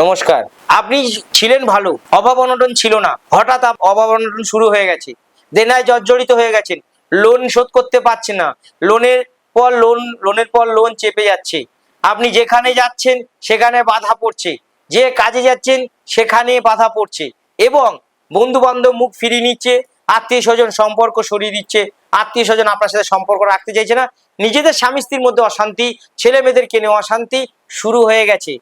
নমস্কার। আপনি ছিলেন ভালো, অভাব অনটন ছিল না। হঠাৎ অভাব অনটন শুরু হয়ে গেছে। দেনায় জর্জরিত হয়ে গেছেন। লোন শোধ করতে পারছেন না। লোনের পর লোন, লোনের পর লোন চেপে যাচ্ছে। আপনি যেখানে যাচ্ছেন, সেখানে বাধা পড়ছে। যে কাজে যাচ্ছেন, সেখানে বাধা পড়ছে। এবং বন্ধু বান্ধব মুখ ফিরিয়ে নিচ্ছে আত্মীয় স্বজন সম্পর্ক সরিয়ে দিচ্ছে। আত্মীয় স্বজন আপনার সাথে সম্পর্ক রাখতে চাইছে না। নিজেদের স্বামী স্ত্রীর মধ্যে অশান্তি ছেলে মেয়েদেরকে নিয়ে অশান্তি শুরু হয়ে গেছে।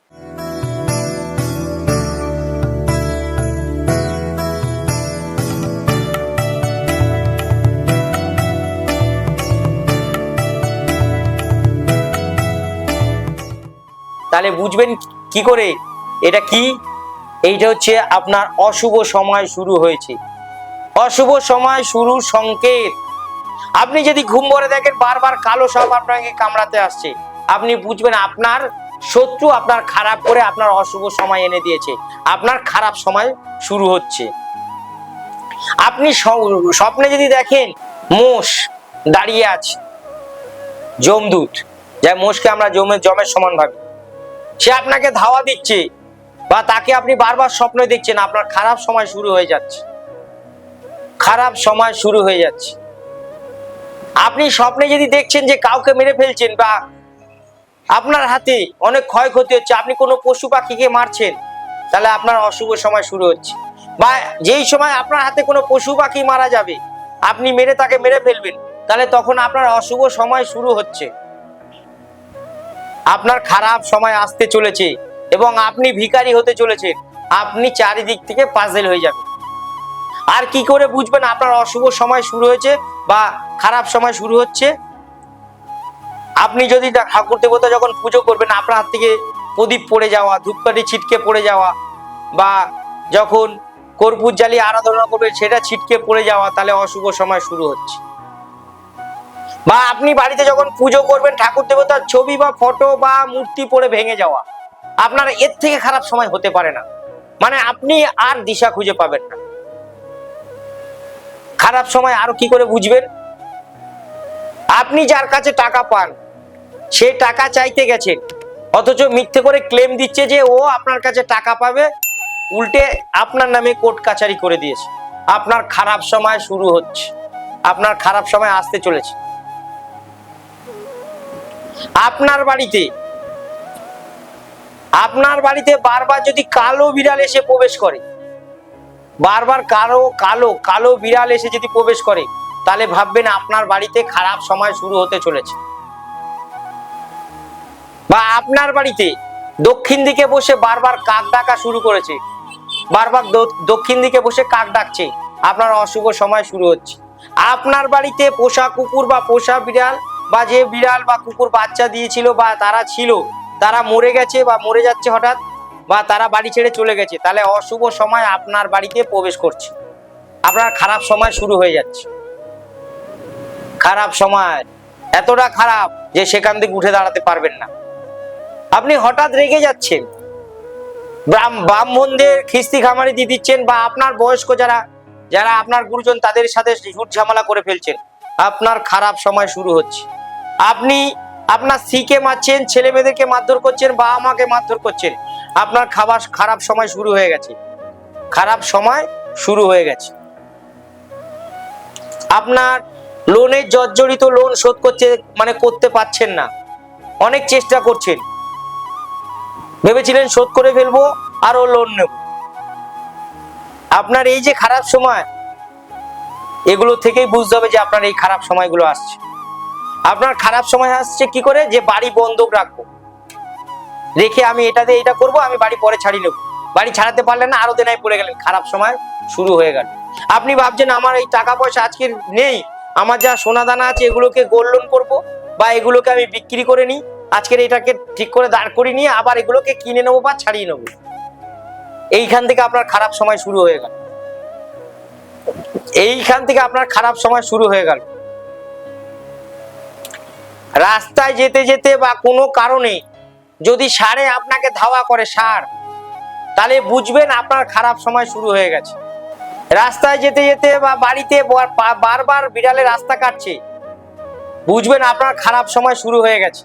তাহলে বুঝবেন কি করে? এটা কি? এইটা হচ্ছে আপনার অশুভ সময় শুরু হয়েছে। অশুভ সময় শুরু সংকেত। আপনি যদি ঘুম ভরে দেখেন, বারবার কালো সাপ আপনাকে কামড়াতে আসছে। আপনি বুঝবেন আপনার শত্রু আপনার খারাপ করে আপনার অশুভ সময় এনে দিয়েছে। আপনার খারাপ সময় শুরু হচ্ছে। আপনি স্বপ্নে যদি দেখেন, মোষ দাঁড়িয়ে আছে জমদূত যা মোষকে আমরা জমে জমের সমান ভাবি। সে আপনাকে ধাওয়া দিচ্ছে বা তাকে আপনি বারবার স্বপ্ন দেখছেন, আপনার খারাপ সময় শুরু হয়ে যাচ্ছে। খারাপ সময় শুরু হয়ে যাচ্ছে। আপনি স্বপ্নে যদি দেখছেন যে কাউকে মেরে ফেলছেন বা আপনার হাতে অনেক ক্ষয়ক্ষতি হচ্ছে, আপনি কোনো পশু পাখিকে মারছেন, তাহলে আপনার অশুভ সময় শুরু হচ্ছে। বা যেই সময় আপনার হাতে কোনো পশু পাখি মারা যাবে, আপনি মেরে তাকে মেরে ফেলবেন, তাহলে তখন আপনার অশুভ সময় শুরু হচ্ছে। আপনার খারাপ সময় আসতে চলেছে এবং আপনি ভিখারি হতে চলেছেন, আপনি চারিদিক থেকে পাজেল হয়ে যাবেন। আর কি করে বুঝবেন আপনার অশুভ সময় শুরু হয়েছে বা খারাপ সময় শুরু হচ্ছে? আপনি যদি ঠাকুর দেবতা যখন পুজো করবেন, আপনার হাত থেকে প্রদীপ পড়ে যাওয়া, ধূপকাঠি ছিটকে পড়ে যাওয়া বা যখন কর্পূর জ্বালিয়ে আরাধনা করবেন, সেটা ছিটকে পড়ে যাওয়া, তাহলে অশুভ সময় শুরু হচ্ছে। বা আপনি বাড়িতে যখন পুজো করবেন, ঠাকুর দেবতার ছবি বা ফটো বা মূর্তি পড়ে ভেঙে যাওয়া, আপনার এর থেকে খারাপ সময় হতে পারে না। মানে আপনি আর দিশা খুঁজে পাবেন না। খারাপ সময় আরও কি করে বুঝবেন? আপনি যার কাছে টাকা পান, সে টাকা চাইতে গেছেন অথচ মিথ্যে করে ক্লেম দিচ্ছে যে ও আপনার কাছে টাকা পাবে, উল্টে আপনার নামে কোর্ট কাচারি করে দিয়েছে। আপনার খারাপ সময় শুরু হচ্ছে, আপনার খারাপ সময় আসতে চলেছে। আপনার বাড়িতে আপনার বাড়িতে বারবার যদি কালো বিড়াল এসে প্রবেশ করে, বারবার কালো কালো কালো বিড়াল এসে যদি প্রবেশ করে, তাহলে ভাববেন আপনার বাড়িতে খারাপ সময় শুরু হতে চলেছে। বা আপনার বাড়িতে দক্ষিণ দিকে বসে বারবার কাক ডাকা শুরু করেছে, বারবার দক্ষিণ দিকে বসে কাক ডাকছে, আপনার অশুভ সময় শুরু হচ্ছে। আপনার বাড়িতে পোষা কুকুর বা পোষা বিড়াল বা যে বিড়াল বা কুকুর বাচ্চা দিয়েছিল বা তারা ছিল, তারা মরে গেছে বা মরে যাচ্ছে হঠাৎ বা তারা বাড়ি ছেড়ে চলে গেছে, তাহলে অশুভ সময় আপনার বাড়িতে প্রবেশ করছে। আপনার খারাপ সময় শুরু হয়ে যাচ্ছে। খারাপ সময়, এতটা খারাপ যে সেখান থেকে উঠে দাঁড়াতে পারবেন না। আপনি হঠাৎ রেগে যাচ্ছেন। ব্রাহ্ম- ব্রাহ্মণদের খিস্তি খামারি দিয়ে দিচ্ছেন বা আপনার বয়স্ক যারা যারা আপনার গুরুজন তাদের সাথে ঝুট ঝামেলা করে ফেলছেন। আপনার খারাপ সময় শুরু হচ্ছে। আপনি আপনার স্ত্রীকে মারছেন, ছেলে মেয়েদেরকে মারধর করছেন, বাবা মাকে মারধর করছেন, আপনার খাবার খারাপ সময় শুরু হয়ে গেছে। খারাপ সময় শুরু হয়ে গেছে। আপনার লোনের জর্জরিত লোন শোধ করতে মানে করতে পারছেন না। অনেক চেষ্টা করছেন। ভেবেছিলেন শোধ করে ফেলব আরও লোন নেব। আপনার এই যে খারাপ সময়, এগুলো থেকেই বুঝতে হবে যে আপনার এই খারাপ সময়গুলো আসছে। আপনার খারাপ সময় আসছে কি করে? যে বাড়ি বন্ধক রাখব। রেখে আমি এটা দিয়ে এটা করব, আমি বাড়ি পরে ছাড়ি নেব। বাড়ি ছাড়াতে পারলেন না, আরও দেনায় পড়ে গেলেন। খারাপ সময় শুরু হয়ে গেল। আপনি ভাবছেন, আমার এই টাকা পয়সা আজকে নেই। আমার যা সোনা দানা আছে, এগুলোকে গোল্ড লোন করব বা এগুলোকে আমি বিক্রি করে নিই। আজকের এটাকে ঠিক করে দাঁড় করিয়ে নিয়ে আবার এগুলোকে কিনে নেব বা ছাড়িয়ে নেব। এইখান থেকে আপনার খারাপ সময় শুরু হয়ে গেল। এইখান থেকে আপনার খারাপ সময় শুরু হয়ে গেল। রাস্তায় যেতে যেতে বা কোনো কারণে যদি সারে আপনাকে ধাওয়া করে সার, তাহলে বুঝবেন আপনার খারাপ সময় শুরু হয়ে গেছে। রাস্তায় যেতে যেতে বা বাড়িতে বার- বারবার বিড়ালে রাস্তা কাটছে, বুঝবেন আপনার খারাপ সময় শুরু হয়ে গেছে।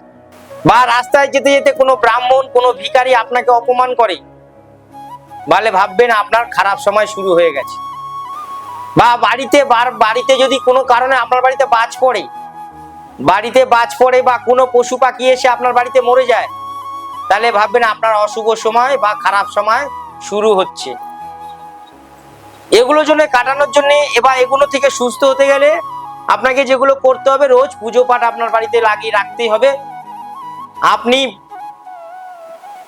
বা রাস্তায় যেতে যেতে কোনো ব্রাহ্মণ, কোনো ভিখারি আপনাকে অপমান করে, বলে ভাববেন আপনার খারাপ সময় শুরু হয়ে গেছে। বা বাড়িতে বাড়িতে যদি কোনো কারণে আপনার বাড়িতে বাজ পড়ে বাড়িতে বাজ পড়ে বা কোনো পশু পাখি এসে আপনার বাড়িতে মরে যায়, তাহলে ভাববেন আপনার অশুভ সময় বা খারাপ সময় শুরু হচ্ছে। এগুলোর জন্য কাটানোর জন্য এবার এগুলো থেকে সুস্থ হতে গেলে আপনাকে যেগুলো করতে হবে রোজ পুজো পাঠ আপনার বাড়িতে লাগিয়ে রাখতেই হবে। আপনি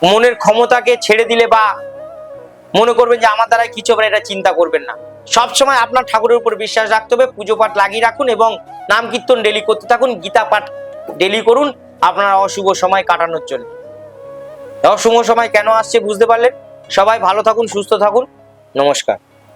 মনের ক্ষমতাকে ছেড়ে দিলে বা মনে করবেন যে আমার দ্বারা কিছু হবে এটা চিন্তা করবেন না। সব সময় আপনার ঠাকুরের উপর বিশ্বাস রাখতে হবে, পুজো পাঠ লাগিয়ে রাখুন এবং নাম কীর্তন ডেলি করতে থাকুন, গীতা পাঠ ডেলি করুন, আপনার অশুভ সময় কাটানোর জন্য। অশুভ সময় কেন আসছে বুঝতে পারলেন? সবাই ভালো থাকুন, সুস্থ থাকুন। নমস্কার।